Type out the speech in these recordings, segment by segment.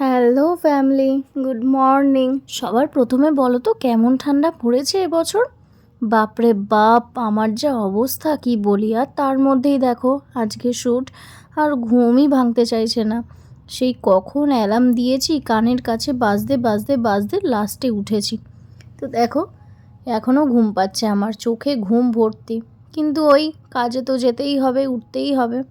Hello family, good morning. সবার প্রথমে বলো তো, কেমন ঠান্ডা পড়েছে এবছর? বাপরে বাপ, আমার যা অবস্থা, কি বলি? আর তার মধ্যেই দেখো, আজকে শ্যুট আর ঘুমই ভাঙতে চাইছে না। সেই কখন অ্যালার্ম দিয়েছি, কানের কাছে বাজতে বাজতে বাজতে লাস্টে উঠেছি। তো দেখো, এখনও ঘুম পাচ্ছে আমার, চোখে ঘুম ভর্তি। কিন্তু ওই কাজে তো যেতেই হবে, উঠতেই হবে।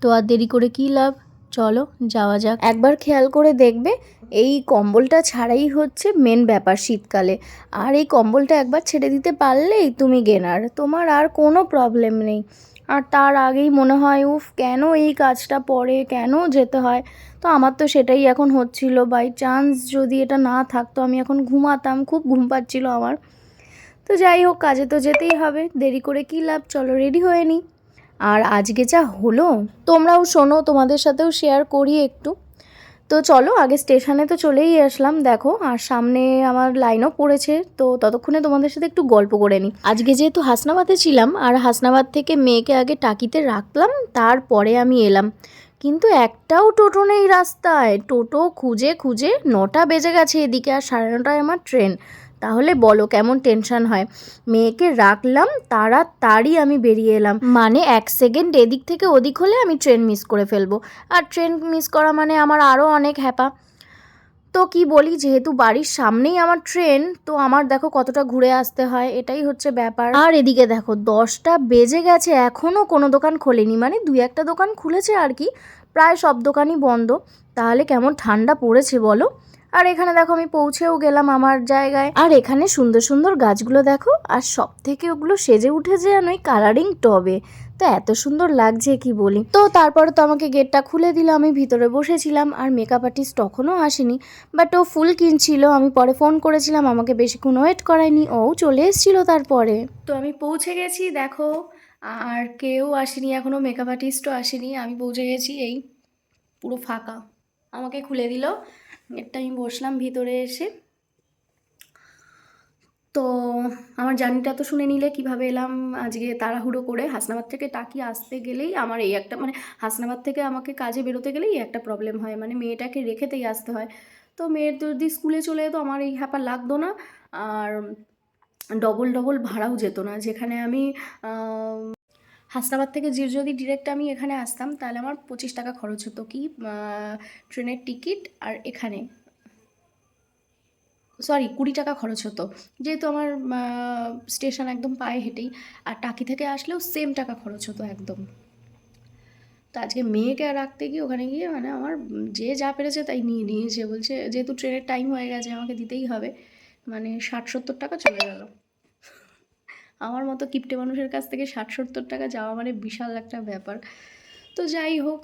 তো আর দেরি করে কী লাভ? চলো যাওয়া যাক। একবার খেয়াল করে দেখবে, এই কম্বলটা ছাড়াই হচ্ছে মেন ব্যাপার শীতকালে। আর এই কম্বলটা একবার ছেড়ে দিতে পারলেই তুমি গেনার, তোমার আর কোনো প্রবলেম নেই। আর তার আগেই মনে হয়, উফ, কেন এই কাজটা পরে, কেন যেতে হয়? তো আমার তো সেটাই এখন হচ্ছিল বাই চান্স যদি এটা না থাকতো, আমি এখন ঘুমাতাম, খুব ঘুম পাচ্ছিল আমার। তো যাই হোক, কাজে তো যেতেই হবে, দেরি করে কী লাভ? চলো রেডি হয়ে নিই আর আজকে যা হলো, তোমরাও শোনো, তোমাদের সাথেও শেয়ার করি একটু। তো চলো, আগে স্টেশনে তো চলেই আসলাম, দেখো, আর সামনে আমার লাইনও পড়েছে, তো ততক্ষণে তোমাদের সাথে একটু গল্প করে নিই। আজকে যেহেতু হাসনাবাদে ছিলাম, আর হাসনাবাদ থেকে মেয়েকে আগে টাকিতে রাখলাম, তারপরে আমি এলাম। কিন্তু একটাও টোটো নেই রাস্তায়, টোটো খুঁজে খুঁজে নটা বেজে গেছে এদিকে, আর সাড়ে নটায় আমার ট্রেন। তাহলে বলো কেমন টেনশন হয়। মেয়েকে রাখলাম তাড়াতাড়ি আমি বেরিয়ে এলাম। মানে এক সেকেন্ড এদিক থেকে ওদিক হলে আমি ট্রেন মিস করে ফেলব। আর ট্রেন মিস করা মানে আমার আরও অনেক হ্যাপা। তো কি বলি, যেহেতু বাড়ির সামনেই আমার ট্রেন তো আমার দেখো কতটা ঘুরে আসতে হয়, এটাই হচ্ছে ব্যাপার। আর এদিকে দেখো, দশটা বেজে গেছে এখনও কোনো দোকান খোলেনি। মানে দুই একটা দোকান খুলেছে আর কি, প্রায় সব দোকানই বন্ধ। তাহলে কেমন ঠান্ডা পড়েছে বলো? আর এখানে দেখো আমি পৌঁছেও গেলাম আমার জায়গায়। আর এখানে সুন্দর সুন্দর গাছগুলো দেখো, আর সব থেকে ওগুলো সেজে উঠেছে যেন ওই কালারিং টবে। তো এত সুন্দর লাগছে কি বলি? তো তারপরে তো আমাকে গেটটা খুলে দিল, আমি ভিতরে বসেছিলাম আর মেকআপ আর্টিস্ট তখনও আসেনি। বাট ও ফুল কিনছিল, আমি পরে ফোন করেছিলাম, আমাকে বেশিক্ষণ ওয়েট করায়নি, ও চলে এসেছিল তারপরে। তো আমি পৌঁছে গেছি, দেখো, আর কেউ আসেনি, এখনও মেকআপ আর্টিস্টও আসেনি, আমি পৌঁছে গেছি, এই পুরো ফাঁকা। আমাকে খুলে দিল একটা আমি বসলাম ভিতরে এসে। তো আমার জার্নিটা তো শুনে নিলে কীভাবে এলাম আজকে তাড়াহুড়ো করে। হাসনাবাদ থেকে টাকি আসতে গেলেই আমার এই একটা মানে হাসনাবাদ থেকে আমাকে কাজে বেরোতে গেলেই একটা প্রবলেম হয়। মানে মেয়েটাকে রেখেতেই আসতে হয়। তো মেয়ের যদি স্কুলে চলে যেত আমার এই হ্যাপা লাগতো না। আর ডবল ডবল ভাড়াও যেত না। যেখানে আমি আম, হাসনাবাদ থেকে যদি ডিরেক্ট আমি এখানে আসতাম, তাহলে আমার পঁচিশ টাকা খরচ হতো কি ট্রেনের টিকিট আর এখানে। সরি কুড়ি টাকা খরচ হতো। যেহেতু আমার স্টেশন একদম পায়ে হেঁটেই, আর টাকি থেকে আসলেও সেম টাকা খরচ হতো একদম। তো আজকে মেয়েকে রাখতে গিয়ে ওখানে গিয়ে মানে আমার যে যা পেরেছে তাই নিয়ে নিয়েছে। বলছে, যেহেতু ট্রেনের টাইম হয়ে গেছে, আমাকে দিতেই হবে। মানে ষাট সত্তর টাকা চলে গেল। আমার মতো কিপটে মানুষের কাছ থেকে ষাট, সত্তর টাকা যাওয়া মানে বিশাল একটা ব্যাপার। তো যাই হোক,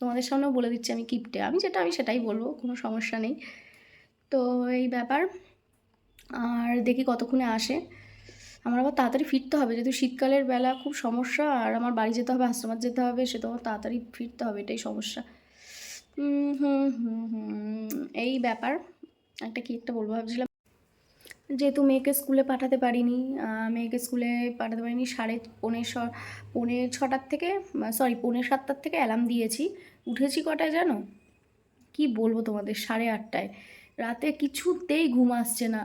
তোমাদের সামনেও বলে দিচ্ছি আমি কিপটে। আমি যেটা, আমি সেটাই বলব, কোনো সমস্যা নেই। তো এই ব্যাপার। আর দেখি কতক্ষণে আসে। আমার আবার তাড়াতাড়ি ফিরতে হবে, যেহেতু শীতকালের বেলা খুব সমস্যা, আর আমার বাড়ি যেতে হবে আশ্রমাত যেতে হবে, সে তো আমার তাড়াতাড়ি ফিরতে হবে, এটাই সমস্যা। হুম হুম হুম হুম, এই ব্যাপার। একটা কি একটা বলব, ভাবছিলাম যেহেতু মেয়েকে স্কুলে পাঠাতে পারিনি মেয়েকে স্কুলে পাঠাতে পারিনি, সাড়ে পৌনে ছ, পৌনে ছটার থেকে সরি পৌনে সাতটার থেকে অ্যালার্ম দিয়েছি। উঠেছি কটায় জানো? কি বলব তোমাদের, সাড়ে আটটায়। রাতে কিছুতেই ঘুম আসছে না।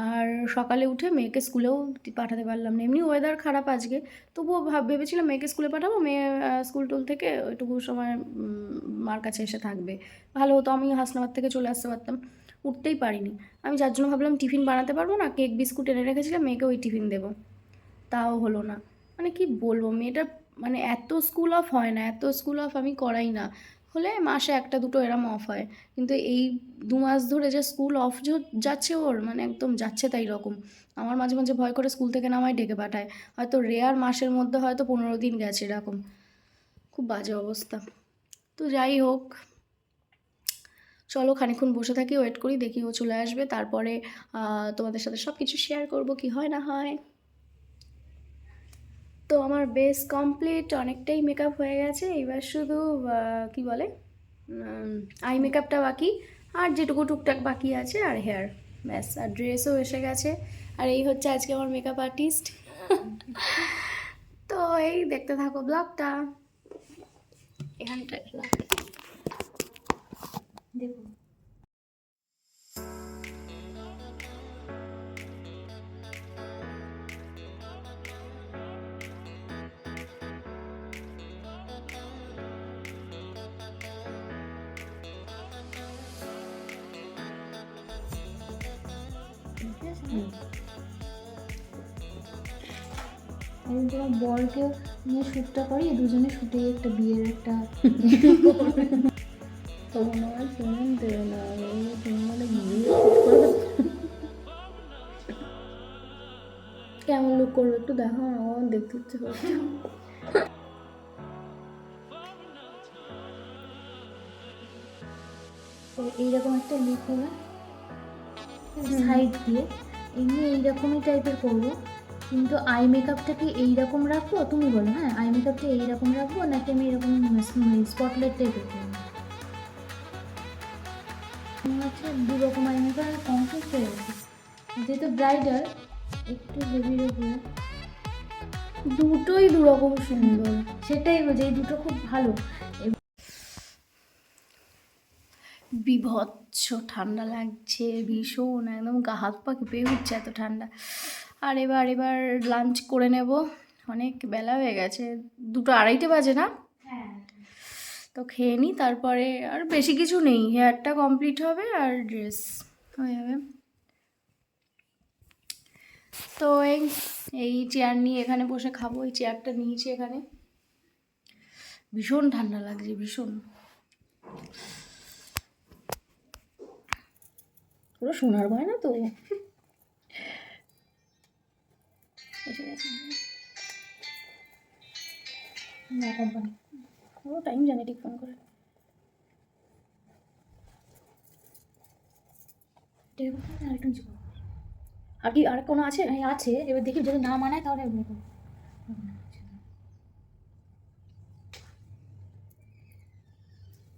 আর সকালে উঠে মেয়েকে স্কুলেও পাঠাতে পারলাম না। এমনি ওয়েদার খারাপ আজকে। তবুও ভাব ভেবেছিলাম মেয়েকে স্কুলে পাঠাবো, মেয়ে স্কুল টুল থেকে ওইটুকু সময় মার কাছে এসে থাকবে। ভালো হতো আমি হাসনাবাদ থেকে চলে আসতে পারতাম। উঠতেই পারিনি। আমি যার জন্য ভাবলাম টিফিন বানাতে পারব না, কেক, বিস্কুট এনে রেখেছিলাম মেয়েকে ওই টিফিন দেবো। তাও হলো না। মানে কি বলব, মেয়েটা মানে এত স্কুল অফ হয় না, এত স্কুল অফ আমি করাই না। হলে মাসে একটা দুটো এরম অফ হয়। কিন্তু এই দু মাস ধরে যে স্কুল অফ যাচ্ছে ওর মানে একদম যাচ্ছে তাই রকম। আমার মাঝে মাঝে ভয় করে স্কুল থেকে নামায় ডেকে পাঠায়। হয়তো রেয়ার মাসের মধ্যে হয়তো পনেরো দিন গেছে এরকম। খুব বাজে অবস্থা। তো যাই হোক চলো খানিক্ষণ বসে থাকি ওয়েট করি, দেখি ও চলে আসবে। তারপরে তোমাদের সাথে সব কিছু শেয়ার করব, কি হয় না হয়। তো আমার বেস কমপ্লিট অনেকটাই মেকআপ হয়ে গেছে। এবার শুধু কি বলে? আই মেকআপটা বাকি। আর যেটুকু টুকটাক বাকি আছে, আর হেয়ার ব্যাস। আর ড্রেসও এসে গেছে। আর এই হচ্ছে আজকে আমার মেকআপ আর্টিস্ট তো এই, দেখতে থাকো ব্লগটা এখানটায় দেখুন। আমি তোমার বরকে নিয়ে শ্যুটটা করি দুজনে শুটে একটা বিয়ের একটা তুমি মানে। কেমন লুক করবে একটু দেখো আমার দেখতে ইচ্ছে করছে। তো এইরকম একটা লুক হবে। সাইড দিয়ে। এমনি এইরকমই টাইপের করব। কিন্তু আই মেকআপটাকে এইরকম রাখব? তুমি বলো হ্যাঁ? আই মেকআপটা এইরকম রাখব নাকি আমি এরকম স্পটলাইট টাইপের করব? হচ্ছে দু রকম আই মেকআপ কমপ্লিট হয়ে গেছে। যেহেতু ব্রাইডাল একটু হেভির উপরে দুটোই দু রকম সুন্দর। সেটাই বলছি এই দুটো খুব ভালো। বিভৎস ঠান্ডা লাগছে ভীষণ একদম গা হাত পা কেঁপে উঠছে এত ঠান্ডা। আর এবার এবার লাঞ্চ করে নেব। অনেক বেলা হয়ে গেছে দুটো আড়াইটে বাজে না? হ্যাঁ। তো খেয়ে নিই, তারপরে আর বেশি কিছু নেই। হেয়ারটা কমপ্লিট হবে আর ড্রেস হয়ে যাবে। তো এই এই চেয়ার নিয়ে এখানে বসে খাব। এই চেয়ারটা নিয়েছি এখানে। ভীষণ ঠান্ডা লাগছে, ভীষণ। পুরো সোনার গয়না তো। কোম্পানি ও টাইম জানে ঠিক ফোন করে আর কি আর কোনো আছে? এই আছে। এবার দেখি যদি না মানায় তাহলে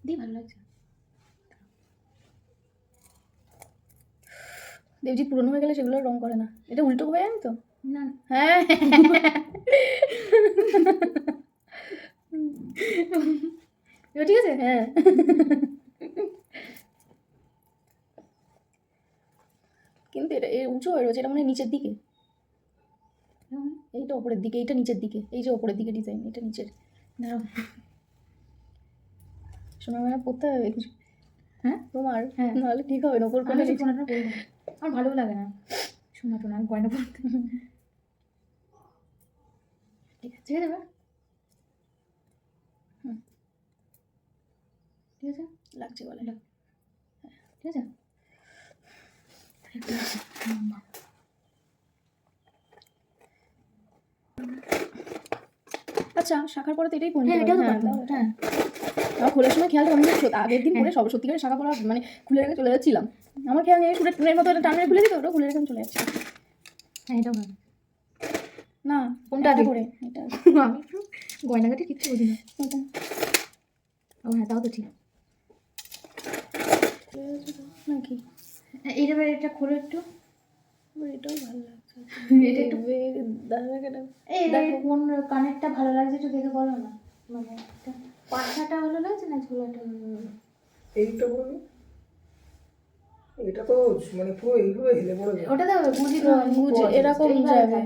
দি ভালো লাগছে। দেবজিৎ পুরনো হয়ে গেলে সেগুলো রং করে না। এটা উল্টো হয়ে জানি তো? না। হ্যাঁ এবার ঠিক আছে? হ্যাঁ। কিন্তু এটা এর উঁচু হয়ে রয়েছে এটা মানে নিচের দিকে। এইটা ওপরের দিকে এইটা নিচের দিকে। এই যে ওপরের দিকে ডিজাইন এটা নিচের। দাঁড়াও। সোনা মানে পড়তে হবে কিছু হ্যাঁ? তোমার? হ্যাঁ। নাহলে ঠিক হবে না ওপর না। আমার ভালো লাগে না। সোনা টোনা গয়না পরতে। ঠিক আছে ঠিক আছে এবার হুম। ঠিক আছে? লাগছে বলে ঠিক আছে? আচ্ছা শাখার পরে তো এটাই পড়তে হ্যাঁ এটাও তো হ্যাঁ, হ্যাঁ। আমার খোলার সময় খেয়াল আমি আগের দিন হ্যাঁ। পরে সব সত্যিকারের শাখা পড়া মানে খুলে রেখে চলে যাচ্ছিলাম। আমার খেয়াল নেই শুনে ট্রেনের মতো একটা টানে খুলে দিত ওটা খুলে রেখে চলে যাচ্ছি। হ্যাঁ এটাও ভালো। না কোনটা আগে? করে এটা। আমি গয়নাঘাটি কিচ্ছু বুঝি না। ও হ্যাঁ তাও তো ঠিক। নাকি? এটা খোলো একটু। এটাও ভালো লাগছে। এটা একটু এই দেখো। দেখো। কোন কানেরটা ভালো লাগছে একটু দেখে বলো না। মানে পাখাটা ভালো লাগছে না ঝোলাটা? এইটা বলব এটা তো মানে পুরো এইভাবে হেলে পড়ে ওটা তো বুঝি হ্যাঁ, বুঝি, এরকম যাবে।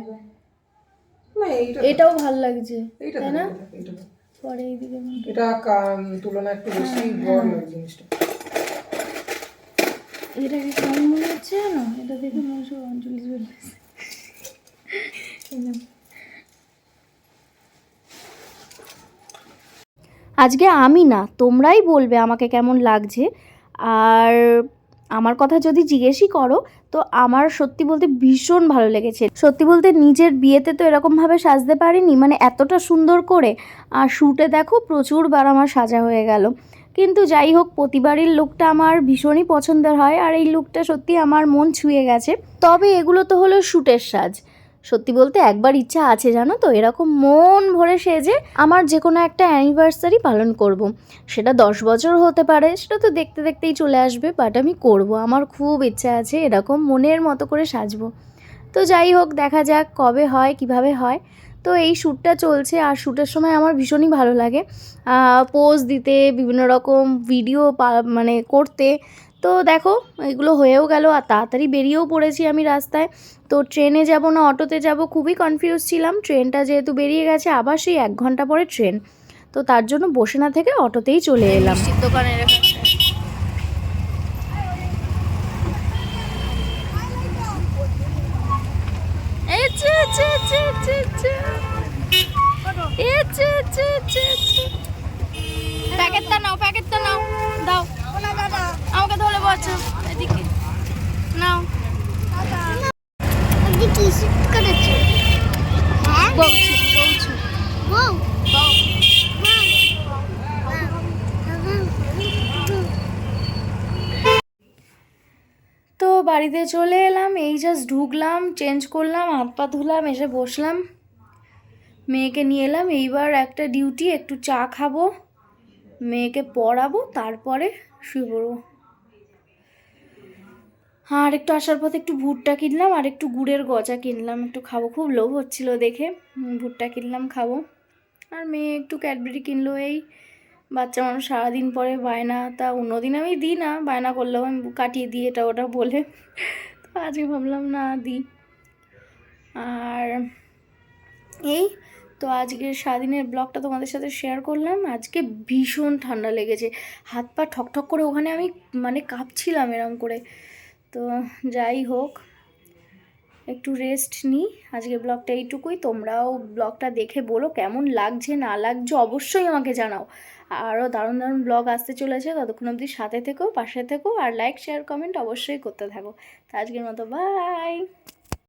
না এইটা এটাও ভালো লাগছে এইটা তাই না। পরে এইদিকে এটা কান তুলনা একটু বেশি বড় লাগে জিনিসটা। কেমন মনে হচ্ছে জানো? এটা দেখে মনে অঞ্জলি জুয়েলার্স আজকে আমি না, তোমরাই বলবে আমাকে কেমন লাগছে। আর আমার কথা যদি জিজ্ঞেসই করো, তো আমার সত্যি বলতে ভীষণ ভালো লেগেছে। সত্যি বলতে নিজের বিয়েতে তো এরকমভাবে সাজতে পারিনি মানে এতটা সুন্দর করে। আর শ্যুটে দেখো প্রচুরবার আমার সাজা হয়ে গেল। কিন্তু যাই হোক, প্রতিবারের লুকটা আমার ভীষণই পছন্দের হয় আর এই লুকটা সত্যি আমার মন ছুঁয়ে গেছে। তবে এগুলো তো হলো শ্যুটের সাজ। সত্যি বলতে একবার ইচ্ছা আছে, জানো তো? এরকম মন ভরে সেজে আমার যে কোনো একটা অ্যানিভার্সারি পালন করব। সেটা দশ বছর হতে পারে, সেটা তো দেখতে দেখতেই চলে আসবে বাট আমি করব। আমার খুব ইচ্ছা আছে এরকম মনের মতো করে সাজবো। তো যাই হোক, দেখা যাক কবে হয়, কীভাবে হয়। তো এই শ্যুটটা চলছে আর শ্যুটের সময় আমার ভীষণই ভালো লাগে। পোজ দিতে, বিভিন্ন রকম ভিডিও মানে করতে। তো দেখো, এগুলো হয়েও গেল আর তাড়াতাড়ি বেরিয়েও পড়েছি আমি রাস্তায়। তো ট্রেনে যাব না, অটোতে যাব, খুবই কনফিউজ ছিলাম। ট্রেনটা যেহেতু বেরিয়ে গেছে, আবার সেই এক ঘণ্টা পরে ট্রেন। তো তার জন্য বসে না থেকে অটোতেই চলে এলাম। দোকানের প্যাকেটটা নাও প্যাকেটটা নাও। দাও। আমাকে ধরে বলছো এদিকে। নাও। বলছি বলছি। বাড়িতে চলে এলাম, এই জাস্ট ঢুকলাম চেঞ্জ করলাম, হাত পা ধুলাম, এসে বসলাম। মেয়েকে নিয়ে এলাম, এইবার একটা ডিউটি একটু চা খাব, মেয়েকে পড়াবো, তারপরে শুয়ে পড়ব। আর একটু আসার পথে একটু ভুট্টা কিনলাম, আর একটু গুড়ের গজা কিনলাম, একটু খাব। খুব লোভ হচ্ছিল দেখে ভুট্টা কিনলাম, খাব। আর মেয়ে একটু ক্যাডবেরি কিনলো, এই বাচ্চা মানুষ সারাদিন পরে বায়না, তা অন্যদিন আমি দিই না, বায়না করলেও আমি কাটিয়ে দিই, এটা ওটা বলে। তো আজকে ভাবলাম, না, দিই। আর এই তো আজকে সারাদিনের ব্লগটা তোমাদের সাথে শেয়ার করলাম। আজকে ভীষণ ঠান্ডা লেগেছে। হাত পা ঠকঠক করে ওখানে আমি মানে কাঁপছিলাম এরম করে। তো যাই হোক, একটু রেস্ট নিই। আজকে ব্লগটা এইটুকুই। তোমরাও ব্লগটা দেখে বলো, কেমন লাগছে, না লাগছে অবশ্যই আমাকে জানাও। আরও দারুণ দারুণ ব্লগ আসতে চলেছে। ততক্ষণ অবধি সাথে থেকো, পাশে থেকো আর লাইক শেয়ার কমেন্ট অবশ্যই করতে থাকো। তো আজকের মতো বাই